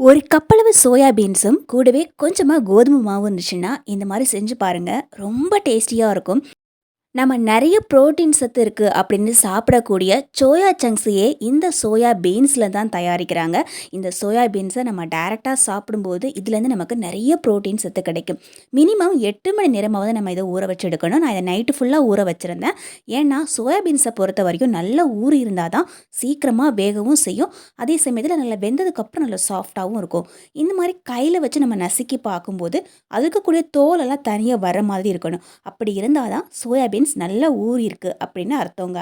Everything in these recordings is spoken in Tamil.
ஒரு கப்பளவு சோயா பீன்ஸும் கூடவே கொஞ்சமாக கோதுமை மாவு இருந்துச்சுன்னா இந்த மாதிரி செஞ்சு பாருங்கள் ரொம்ப டேஸ்டியாக இருக்கும். நம்ம நிறைய புரோட்டீன் சத்து இருக்குது அப்படின்னு சாப்பிடக்கூடிய சோயா சங்க்ஸையே இந்த சோயா பீன்ஸில் தான் தயாரிக்கிறாங்க. இந்த சோயா பீன்ஸை நம்ம டைரெக்டாக சாப்பிடும்போது இதுலேருந்து நமக்கு நிறைய புரோட்டீன் சத்து கிடைக்கும். மினிமம் எட்டு மணி நேரமாவது நம்ம இதை ஊற வச்சு எடுக்கணும். நான் இதை நைட்டு ஃபுல்லாக ஊற வச்சுருந்தேன். ஏன்னா சோயா பீன்ஸை பொறுத்த வரைக்கும் நல்லா ஊறி இருந்தால் தான் சீக்கிரமாக வேகவும் செய்யும். அதே சமயத்தில் நல்லா வெந்ததுக்கப்புறம் நல்லா சாஃப்டாகவும் இருக்கும். இந்த மாதிரி கையில் வச்சு நம்ம நசுக்கி பார்க்கும்போது அதுக்கக்கூடிய தோலெல்லாம் தனியாக வர மாதிரி இருக்கணும். அப்படி இருந்தால் தான் சோயாபீன் மீன்ஸ் நல்லா ஊறியிருக்கு அப்படின்னு அர்த்தங்க.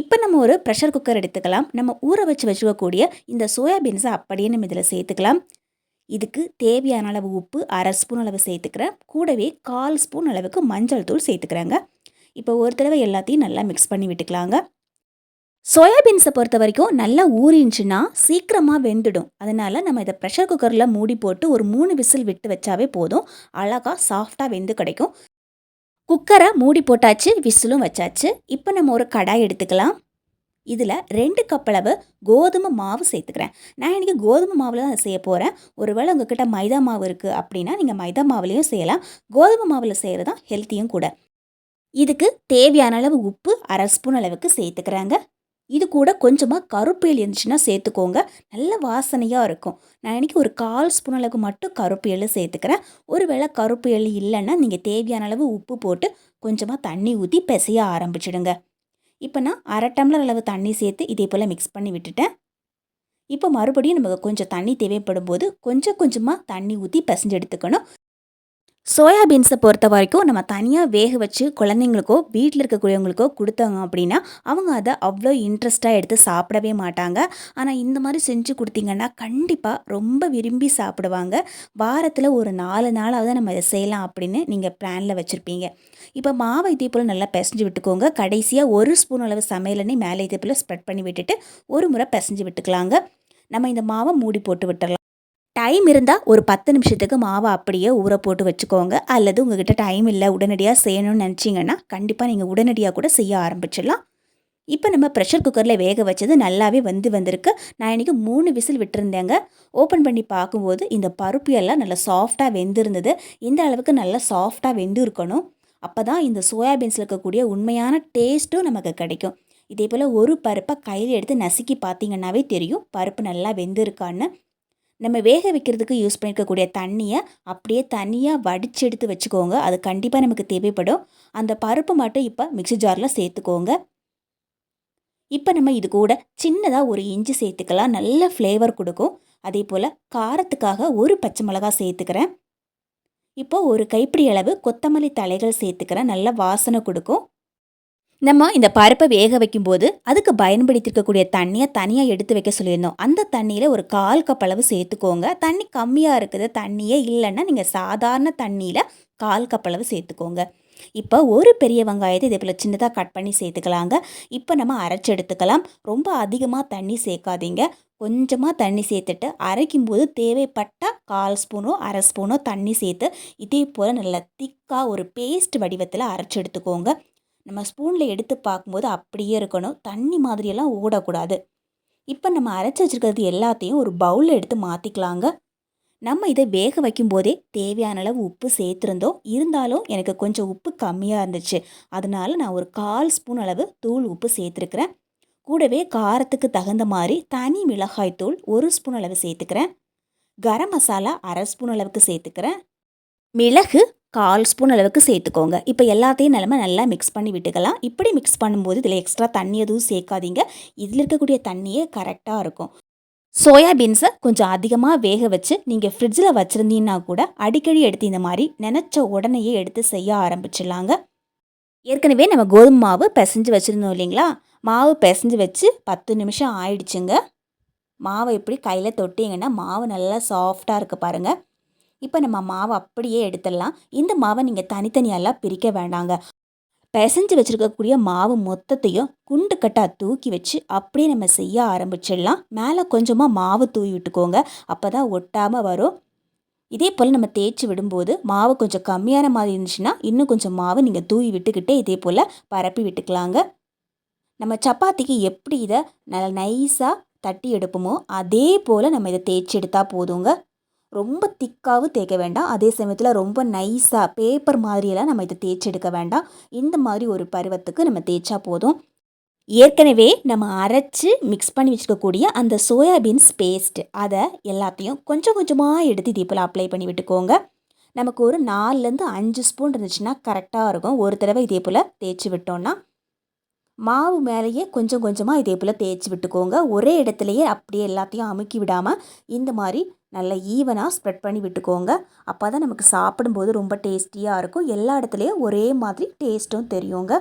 இப்போ நம்ம ஒரு ப்ரெஷர் குக்கர் எடுத்துக்கலாம். நம்ம ஊற வச்சு வச்சுக்கக்கூடிய இந்த சோயாபீன்ஸை அப்படியே நம்ம இதில் சேர்த்துக்கலாம். இதுக்கு தேவையான அளவு உப்பு அரை ஸ்பூன் அளவு சேர்த்துக்கிறேன். கூடவே கால் ஸ்பூன் அளவுக்கு மஞ்சள் தூள் சேர்த்துக்கிறாங்க. இப்போ ஒரு தடவை எல்லாத்தையும் நல்லா மிக்ஸ் பண்ணி விட்டுக்கலாங்க. சோயாபீன்ஸை பொறுத்த வரைக்கும் நல்லா ஊறிஞ்சுன்னா சீக்கிரமாக வெந்துடும். அதனால் நம்ம இதை ப்ரெஷர் குக்கரில் மூடி போட்டு ஒரு மூணு விசில் விட்டு வச்சாவே போதும். அழகாக சாஃப்டாக வெந்து கிடைக்கும். குக்கரை மூடி போட்டாச்சு விசிலும் வச்சாச்சு. இப்போ நம்ம ஒரு கடாய் எடுத்துக்கலாம். இதில் ரெண்டு கப் அளவு கோதுமை மாவு சேர்த்துக்கிறேன். நான் இன்றைக்கி கோதுமை மாவில் தான் செய்ய போகிறேன் ஒருவேளை உங்ககிட்ட மைதா மாவு இருக்குது அப்படின்னா நீங்கள் மைதா மாவுலேயும் செய்யலாம். கோதுமை மாவில் செய்கிறது தான் ஹெல்த்தியும் கூட. இதுக்கு தேவையான அளவு உப்பு அரை ஸ்பூன் அளவுக்கு சேர்த்துக்கிறாங்க. இது கூட கொஞ்சமாக கருப்பேல் இருந்துச்சுன்னா சேர்த்துக்கோங்க. நல்ல வாசனையாக இருக்கும். நான் இன்றைக்கி ஒரு கால் ஸ்பூன் அளவுக்கு மட்டும் கருப்பு எள்ளு சேர்த்துக்கிறேன். ஒரு வேளை கருப்பு எள்ளு இல்லைன்னா நீங்கள் தேவையான அளவு உப்பு போட்டு கொஞ்சமாக தண்ணி ஊற்றி பிசைய ஆரம்பிச்சிடுங்க. இப்போ நான் அரை டம்ளர் அளவு தண்ணி சேர்த்து இதே போல் மிக்ஸ் பண்ணி விட்டுட்டேன். இப்போ மறுபடியும் நமக்கு கொஞ்சம் தண்ணி தேவைப்படும் போது கொஞ்சம் கொஞ்சமாக தண்ணி ஊற்றி பிசைஞ்சு எடுத்துக்கணும். சோயாபீன்ஸை பொறுத்த வரைக்கும் நம்ம தனியாக வேக வச்சு குழந்தைங்களுக்கோ வீட்டில் இருக்கக்கூடியவங்களுக்கோ கொடுத்தாங்க அப்படின்னா அவங்க அதை அவ்வளோ இன்ட்ரெஸ்ட்டாக எடுத்து சாப்பிடவே மாட்டாங்க. ஆனால் இந்த மாதிரி செஞ்சு கொடுத்தீங்கன்னா கண்டிப்பாக ரொம்ப விரும்பி சாப்பிடுவாங்க. வாரத்தில் ஒரு நாலு நாளாவது நம்ம இதை செய்யலாம் அப்படின்னு நீங்கள் பிளானில் வச்சுருப்பீங்க. இப்போ மாவை இதே போல் நல்லா பிசைஞ்சு விட்டுக்கோங்க. கடைசியாக ஒரு ஸ்பூன் அளவு சமையல் மேலே இதே போல் ஸ்ப்ரெட் பண்ணி விட்டுட்டு ஒரு முறை பிசைஞ்சு விட்டுக்கலாங்க. நம்ம இந்த மாவை மூடி போட்டு விட்டுறலாம். டைம் இருந்தால் ஒரு பத்து நிமிஷத்துக்கு மாவை அப்படியே ஊற போட்டு வச்சுக்கோங்க. அல்லது உங்ககிட்ட டைம் இல்லை உடனடியாக செய்யணும்னு நினச்சிங்கன்னா கண்டிப்பாக நீங்கள் உடனடியாக கூட செய்ய ஆரம்பிச்சிடலாம். இப்போ நம்ம ப்ரெஷர் குக்கரில் வேக வச்சது நல்லாவே வந்து வந்திருக்கு. நான் இன்றைக்கி மூணு விசில் விட்டுருந்தேங்க. ஓப்பன் பண்ணி பார்க்கும்போது இந்த பருப்பு எல்லாம் நல்லா சாஃப்டாக வெந்திருந்தது. இந்த அளவுக்கு நல்லா சாஃப்டாக வெந்து இருக்கணும் அப்போ தான் இந்த சோயாபீன்ஸில் இருக்கக்கூடிய உண்மையான டேஸ்ட்டும் நமக்கு கிடைக்கும். இதே போல் ஒரு பருப்பை கையில் எடுத்து நசுக்கி பார்த்தீங்கன்னாவே தெரியும் பருப்பு நல்லா வெந்திருக்கான்னு. நம்ம வேக வைக்கிறதுக்கு யூஸ் பண்ணியிருக்கக்கூடிய தண்ணியை அப்படியே தனியாக வடிச்செடுத்து எடுத்து வச்சுக்கோங்க. அது கண்டிப்பாக நமக்கு தேவைப்படும். அந்த பருப்பு மட்டும் இப்போ மிக்சி ஜாரில் சேர்த்துக்கோங்க. இப்போ நம்ம இது கூட சின்னதாக ஒரு இஞ்சி சேர்த்துக்கலாம். நல்ல ஃப்ளேவர் கொடுக்கும். அதே போல் காரத்துக்காக ஒரு பச்சை மிளகா சேர்த்துக்கிறேன். இப்போ ஒரு கைப்பிடி அளவு கொத்தமல்லி தலைகள் சேர்த்துக்கிறேன். நல்ல வாசனை கொடுக்கும். நம்ம இந்த பருப்பை வேக வைக்கும்போது அதுக்கு பயன்படுத்திருக்கக்கூடிய தண்ணியை தனியாக எடுத்து வைக்க சொல்லியிருந்தோம். அந்த தண்ணியில் ஒரு கால் கப் அளவு சேர்த்துக்கோங்க. தண்ணி கம்மியாக இருக்குது தண்ணியே இல்லைன்னா நீங்கள் சாதாரண தண்ணியில் கால் கப் அளவு சேர்த்துக்கோங்க. இப்போ ஒரு பெரிய வெங்காயத்தை இதே போல் சின்னதாக கட் பண்ணி சேர்த்துக்கலாங்க. இப்போ நம்ம அரைச்சி எடுத்துக்கலாம். ரொம்ப அதிகமாக தண்ணி சேர்க்காதீங்க. கொஞ்சமாக தண்ணி சேர்த்துட்டு அரைக்கும் போது தேவைப்பட்டால் கால் ஸ்பூனோ அரை ஸ்பூனோ தண்ணி சேர்த்து இதே போல் நல்லா திக்காக ஒரு பேஸ்ட் வடிவத்தில் அரைச்சி எடுத்துக்கோங்க. நம்ம ஸ்பூனில் எடுத்து பார்க்கும்போது அப்படியே இருக்கணும். தண்ணி மாதிரியெல்லாம் ஓடக்கூடாது இப்போ நம்ம அரைச்சி வச்சுருக்கிறது எல்லாத்தையும் ஒரு பவுலில் எடுத்து மாற்றிக்கலாங்க நம்ம இதை வேக வைக்கும் போதே தேவையான அளவு உப்பு சேர்த்துருந்தோம். இருந்தாலும் எனக்கு கொஞ்சம் உப்பு கம்மியாக இருந்துச்சு. அதனால நான் ஒரு கால் ஸ்பூன் அளவு தூள் உப்பு சேர்த்துருக்குறேன். கூடவே காரத்துக்கு தகுந்த மாதிரி தனி மிளகாய் தூள் ஒரு ஸ்பூன் அளவு சேர்த்துக்கிறேன். கரம் மசாலா அரை ஸ்பூன் அளவுக்கு சேர்த்துக்கிறேன். மிளகு கால் ஸ்பூன் அளவுக்கு சேர்த்துக்கோங்க. இப்போ எல்லாத்தையும் நிலம நல்லா மிக்ஸ் பண்ணி விட்டுக்கலாம். இப்படி மிக்ஸ் பண்ணும்போது இதில் எக்ஸ்ட்ரா தண்ணி எதுவும் சேர்க்காதீங்க. இதில் இருக்கக்கூடிய தண்ணியே கரெக்டாக இருக்கும். சோயாபீன்ஸை கொஞ்சம் அதிகமாக வேக வச்சு நீங்கள் ஃப்ரிட்ஜில் வச்சுருந்தீங்கன்னா கூட அடிக்கடி எடுத்து இந்த மாதிரி நினச்ச உடனேயே எடுத்து செய்ய ஆரம்பிச்சிடலாங்க. ஏற்கனவே நம்ம கோதுமை மாவு பிசைஞ்சு வச்சுருந்தோம் இல்லைங்களா? மாவு பிசைஞ்சு வச்சு பத்து நிமிஷம் ஆயிடுச்சுங்க. மாவை இப்படி கையில் தொட்டிங்கன்னா மாவு நல்லா சாஃப்டாக இருக்குது பாருங்கள் இப்போ நம்ம மாவை அப்படியே எடுத்துடலாம். இந்த மாவை நீங்கள் தனித்தனியெல்லாம் பிரிக்க வேண்டாங்க. பிசைஞ்சு வச்சுருக்கக்கூடிய மாவு மொத்தத்தையும் குண்டு கட்டாக தூக்கி வச்சு அப்படியே நம்ம செய்ய ஆரம்பிச்சிடலாம். மேலே கொஞ்சமாக மாவு தூவி விட்டுக்கோங்க. அப்போ தான் ஒட்டாமல் வரும். இதே போல் நம்ம தேய்ச்சி விடும்போது மாவு கொஞ்சம் கம்மியான மாதிரி இருந்துச்சுன்னா இன்னும் கொஞ்சம் மாவு நீங்கள் தூவி விட்டுக்கிட்டே இதே போல் பரப்பி விட்டுக்கலாங்க. நம்ம சப்பாத்திக்கு எப்படி இதை நல்லா நைஸாக தட்டி எடுப்போமோ அதே போல் நம்ம இதை தேய்ச்சி எடுத்தால் போதுங்க. ரொம்ப திக்காகவும் தேய்க்க வேண்டாம். அதே சமயத்தில் ரொம்ப நைஸாக பேப்பர் மாதிரியெல்லாம் நம்ம இதை தேய்ச்சி எடுக்க வேண்டாம். இந்த மாதிரி ஒரு பருவத்துக்கு நம்ம தேய்ச்சா போதும். ஏற்கனவே நம்ம அரைச்சி மிக்ஸ் பண்ணி வச்சுக்கக்கூடிய அந்த சோயாபீன்ஸ் பேஸ்ட் அதை எல்லாத்தையும் கொஞ்சம் கொஞ்சமாக எடுத்து இதே போல் அப்ளை பண்ணி விட்டுக்கோங்க. நமக்கு ஒரு நாலுலேருந்து அஞ்சு ஸ்பூன் இருந்துச்சுன்னா கரெக்டாக இருக்கும். ஒரு தடவை இதே போல் தேய்ச்சி விட்டோன்னா மாவு மேலேயே கொஞ்சம் கொஞ்சமாக இதே போல் தேய்ச்சி விட்டுக்கோங்க. ஒரே இடத்துலையே அப்படியே எல்லாத்தையும் அமுக்கி விடாமல் இந்த மாதிரி நல்லா ஈவனாக ஸ்ப்ரெட் பண்ணி விட்டுக்கோங்க. அப்போ தான் நமக்கு சாப்பிடும்போது ரொம்ப டேஸ்டியாக இருக்கும். எல்லா இடத்துலையும் ஒரே மாதிரி டேஸ்ட்டும் தெரியுங்க.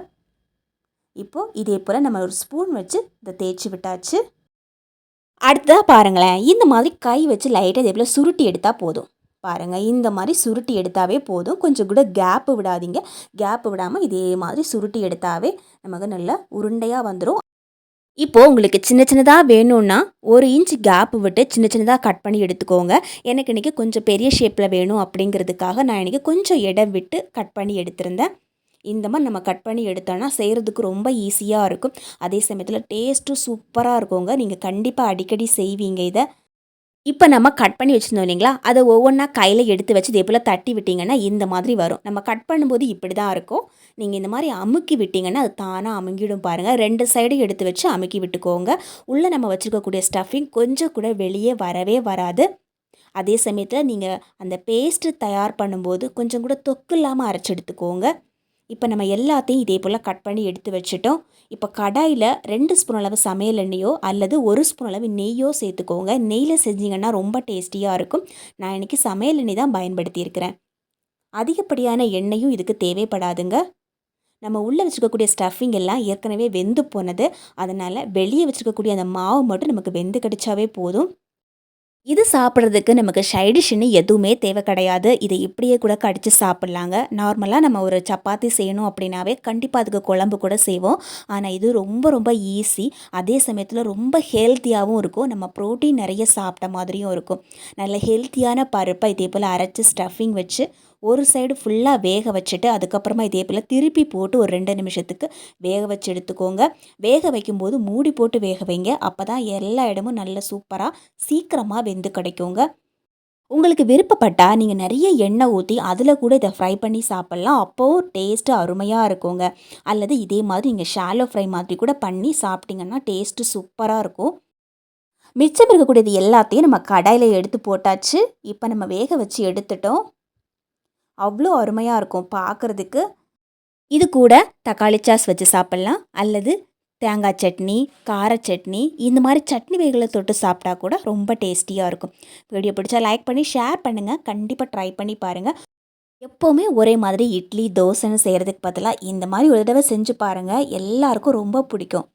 இப்போது இதே போல் நம்ம ஒரு ஸ்பூன் வச்சு இதை தேய்ச்சி விட்டாச்சு. அடுத்ததாக பாருங்களேன். இந்த மாதிரி கை வச்சு லைட்டாக இதே போல் சுருட்டி எடுத்தால் போதும். பாருங்கள் இந்த மாதிரி சுருட்டி எடுத்தாவே போதும். கொஞ்சம் கூட கேப்பு விடாதீங்க. கேப்பு விடாமல் இதே மாதிரி சுருட்டி எடுத்தாவே நமக்கு நல்ல உருண்டையாக வந்துடும் இப்போது உங்களுக்கு சின்ன சின்னதாக வேணும்னா ஒரு இன்ச் கேப் விட்டு சின்ன சின்னதாக கட் பண்ணி எடுத்துக்கோங்க. எனக்கு இன்றைக்கி கொஞ்சம் பெரிய ஷேப்பில் வேணும் அப்படிங்கிறதுக்காக நான் இன்றைக்கி கொஞ்சம் இடம் விட்டு கட் பண்ணி எடுத்திருந்தேன். இந்த மாதிரி நம்ம கட் பண்ணி எடுத்தோன்னா செய்கிறதுக்கு ரொம்ப ஈஸியாக இருக்கும். அதே சமயத்தில் டேஸ்ட்டும் சூப்பராக இருக்குங்க. நீங்கள் கண்டிப்பாக அடிக்கடி செய்வீங்க இதை. இப்போ நம்ம கட் பண்ணி வச்சுருந்தோம் இல்லைங்களா? அதை ஒவ்வொன்றா கையில் எடுத்து வச்சு இதே போல் தட்டி விட்டிங்கன்னா இந்த மாதிரி வரும். நம்ம கட் பண்ணும்போது இப்படி தான் இருக்கும். நீங்கள் இந்த மாதிரி அமுக்கி விட்டிங்கன்னா அது தானாக அமுங்கிடும் பாருங்கள் ரெண்டு சைடும் எடுத்து வச்சு அமுக்கி விட்டுக்கோங்க. உள்ளே நம்ம வச்சுருக்கக்கூடிய ஸ்டஃபிங் கொஞ்சம் கூட வெளியே வரவே வராது. அதே சமயத்தில் நீங்கள் அந்த பேஸ்ட்டு தயார் பண்ணும்போது கொஞ்சம் கூட தொக்கு இல்லாமல் அரைச்சி எடுத்துக்கோங்க. இப்போ நம்ம எல்லாத்தையும் இதே போல் கட் பண்ணி எடுத்து வச்சுட்டோம். இப்போ கடாயில் ரெண்டு ஸ்பூன் அளவு சமையல் எண்ணெயோ அல்லது ஒரு ஸ்பூன் அளவு நெய்யோ சேர்த்துக்கோங்க. நெய்யில் செஞ்சிங்கன்னா ரொம்ப டேஸ்டியாக இருக்கும். நான் இன்றைக்கி சமையல் எண்ணெய் தான் பயன்படுத்தியிருக்கிறேன் அதிகப்படியான எண்ணெயும் இதுக்கு தேவைப்படாதுங்க. நம்ம உள்ளே வச்சுக்கக்கூடிய ஸ்டஃபிங் எல்லாம் ஏற்கனவே வெந்து போனது. அதனால் வெளியே வச்சுருக்கக்கூடிய அந்த மாவு மட்டும் நமக்கு வெந்து கடிச்சாவே போதும். இது சாப்பிட்றதுக்கு நமக்கு சைடிஷ்னு எதுவுமே தேவை கிடையாது. இதை இப்படியே கூட கடித்து சாப்பிட்லாங்க. நார்மலாக நம்ம ஒரு சப்பாத்தி செய்யணும் அப்படின்னாவே கண்டிப்பாக அதுக்கு குழம்பு கூட செய்வோம். ஆனால் இது ரொம்ப ரொம்ப ஈஸி. அதே சமயத்தில் ரொம்ப ஹெல்த்தியாகவும் இருக்கும். நம்ம ப்ரோட்டீன் நிறைய சாப்பிட்ட மாதிரியும் இருக்கும். நல்ல ஹெல்த்தியான பருப்பை இதே போல் அரைச்சி ஸ்டஃபிங் வச்சு ஒரு சைடு ஃபுல்லாக வேக வச்சுட்டு அதுக்கப்புறமா இதே போல் திருப்பி போட்டு ஒரு ரெண்டு நிமிஷத்துக்கு வேக வச்சு எடுத்துக்கோங்க. வேக வைக்கும்போது மூடி போட்டு வேக வைங்க. அப்போ தான் எல்லா இடமும் நல்ல சூப்பராக சீக்கிரமாக வெந்து கிடைக்குங்க. உங்களுக்கு விருப்பப்பட்டால் நீங்கள் நிறைய எண்ணெய் ஊற்றி அதில் கூட இதை ஃப்ரை பண்ணி சாப்பிட்லாம். அப்போது டேஸ்ட்டு அருமையாக இருக்குங்க. அல்லது இதே மாதிரி நீங்கள் ஷாலோ ஃப்ரை மாதிரி கூட பண்ணி சாப்பிட்டிங்கன்னா டேஸ்ட்டு சூப்பராக இருக்கும். மிச்சம் இருக்கக்கூடியது எல்லாத்தையும் நம்ம கடாயில் எடுத்து போட்டாச்சு. இப்போ நம்ம வேக வச்சு எடுத்துட்டோம். அவ்வளோ அருமையாக இருக்கும் பார்க்குறதுக்கு இது கூட தக்காளி சாஸ் வச்சு சாப்பிட்லாம். அல்லது தேங்காய் சட்னி கார சட்னி இந்த மாதிரி சட்னி வகைகளை தொட்டு சாப்பிட்டா கூட ரொம்ப டேஸ்டியாக இருக்கும். வீடியோ பிடிச்சா லைக் பண்ணி ஷேர் பண்ணுங்கள் கண்டிப்பாக ட்ரை பண்ணி பாருங்கள் எப்போவுமே ஒரே மாதிரி இட்லி தோசைன்னு செய்கிறதுக்கு பதிலாக இந்த மாதிரி ஒரு தடவை செஞ்சு பாருங்கள் எல்லாருக்கும் ரொம்ப பிடிக்கும்.